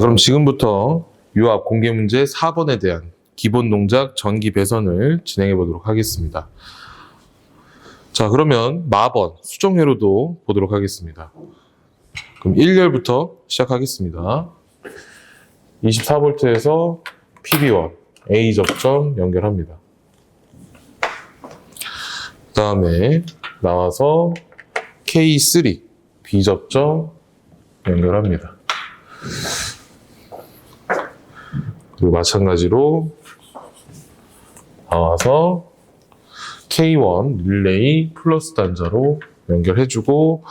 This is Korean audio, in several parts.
그럼 지금부터 유압 공개 문제 4번에 대한 기본 동작 전기 배선을 진행해 보도록 하겠습니다. 자, 그러면 마번 수정회로도 보도록 하겠습니다. 그럼 1열부터 시작하겠습니다. 24V에서 PB1 A 접점 연결합니다. 그 다음에 나와서 K3 B 접점 연결합니다. 그리고 마찬가지로 나와서 K1 릴레이 플러스 단자로 연결해주고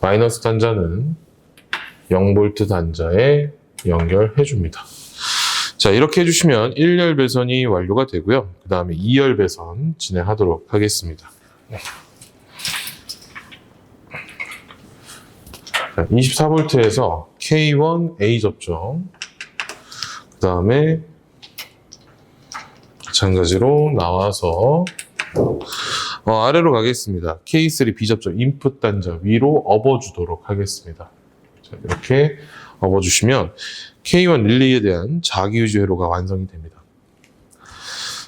마이너스 단자는 0V 단자에 연결해줍니다. 자, 이렇게 해주시면 1열 배선이 완료가 되고요. 그 다음에 2열 배선 진행하도록 하겠습니다. 24V에서 K1 A 접점, 그 다음에 마찬가지로 나와서 어, 아래로 가겠습니다. K3 B 접점 인풋 단자 위로 업어주도록 하겠습니다. 자, 이렇게 업어주시면 K1 릴레이에 대한 자기유지 회로가 완성이 됩니다.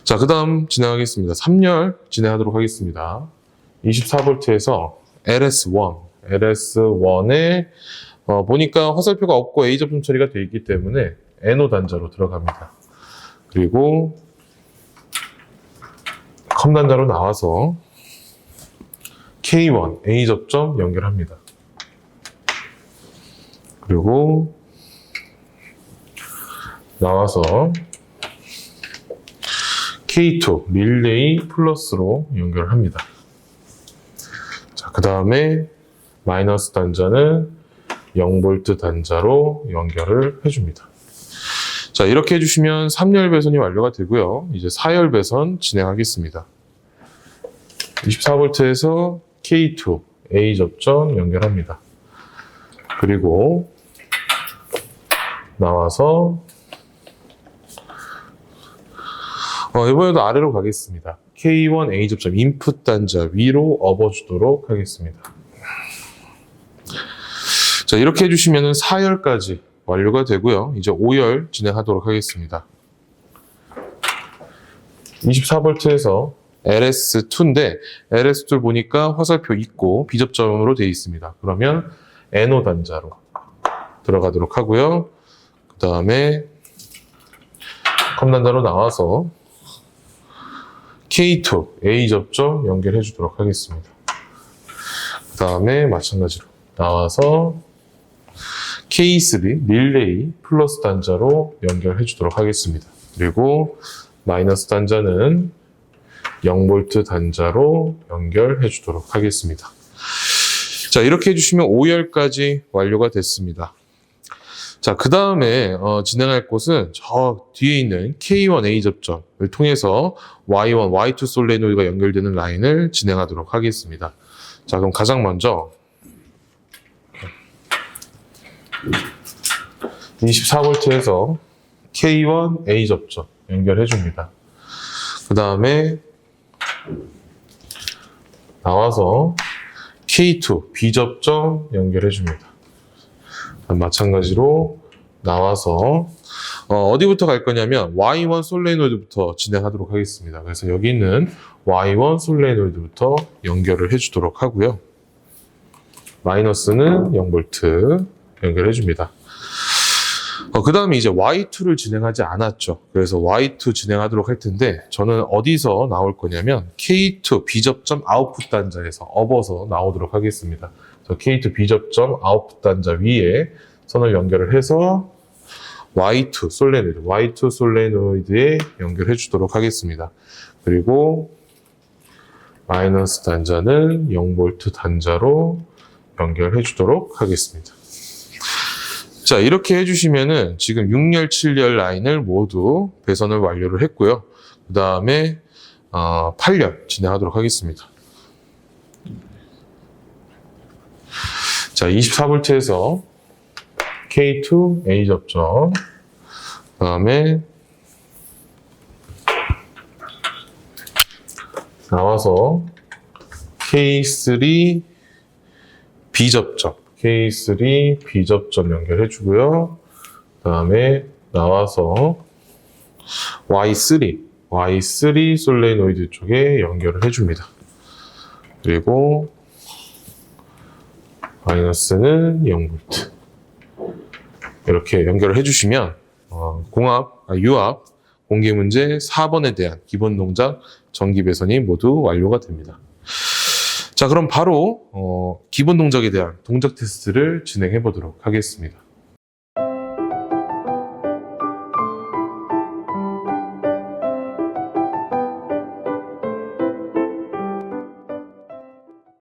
자, 그 다음 진행하겠습니다. 3열 진행하도록 하겠습니다. 24V에서 LS1, LS1에 어, 보니까 화살표가 없고 A 접점 처리가 되어 있기 때문에 NO 단자로 들어갑니다. 그리고 컴 단자로 나와서 K1 A 접점 연결합니다. 그리고 나와서 K2 릴레이 플러스로 연결합니다. 자, 그 다음에 마이너스 단자는 0V 단자로 연결을 해줍니다. 자, 이렇게 해주시면 3열 배선이 완료가 되고요. 이제 4열 배선 진행하겠습니다. 24V에서 K2 A 접점 연결합니다. 그리고 나와서 어, 이번에도 아래로 가겠습니다. K1 A 접점 인풋 단자 위로 업어주도록 하겠습니다. 자, 이렇게 해주시면 4열까지 완료가 되고요. 이제 5열 진행하도록 하겠습니다. 24V에서 LS2인데 LS2 보니까 화살표 있고 비접점으로 되어 있습니다. 그러면 NO 단자로 들어가도록 하고요. 그 다음에 컴 단자로 나와서 K2 A 접점 연결해 주도록 하겠습니다. 그 다음에 마찬가지로 나와서 K3 릴레이 플러스 단자로 연결해 주도록 하겠습니다. 그리고 마이너스 단자는 0V 단자로 연결해 주도록 하겠습니다. 자, 이렇게 해주시면 5열까지 완료가 됐습니다. 자, 그 다음에 어, 진행할 곳은 저 뒤에 있는 K1A 접점을 통해서 Y1, Y2 솔레노이드가 연결되는 라인을 진행하도록 하겠습니다. 자, 그럼 가장 먼저 24V에서 K1A 접점 연결해 줍니다. 그 다음에 나와서 K2 B 접점 연결해 줍니다. 마찬가지로 나와서 어, 디부터갈 거냐면 Y1 솔레노이드부터 진행하도록 하겠습니다. 그래서 여기 있는 Y1 솔레노이드부터 연결을 해주도록 하고요. 마이너스는 0V 연결해 줍니다. 어, 그 다음에 이제 Y2를 진행하지 않았죠. 그래서 Y2 진행하도록 할 텐데, 저는 어디서 나올 거냐면, K2 B접점 아웃풋 단자에서 업어서 나오도록 하겠습니다. 그래서 K2 B접점 아웃풋 단자 위에 선을 연결을 해서 Y2 솔레노이드, Y2 솔레노이드에 연결해 주도록 하겠습니다. 그리고 마이너스 단자는 0V 단자로 연결해 주도록 하겠습니다. 자, 이렇게 해주시면은 지금 6열, 7열 라인을 모두 배선을 완료를 했고요. 그 다음에 어, 8열 진행하도록 하겠습니다. 자, 24V에서 K2 A 접점, 그 다음에 나와서 K3 B 접점, K3 B접점 연결해 주고요. 그 다음에 나와서 Y3 Y3 솔레노이드 쪽에 연결을 해 줍니다. 그리고 마이너스는 0V 이렇게 연결을 해주시면 어, 공합, 아, 유압, 공개 문제 4번에 대한 기본 동작 전기 배선이 모두 완료가 됩니다. 자, 그럼 바로 어, 기본 동작에 대한 동작 테스트를 진행해 보도록 하겠습니다.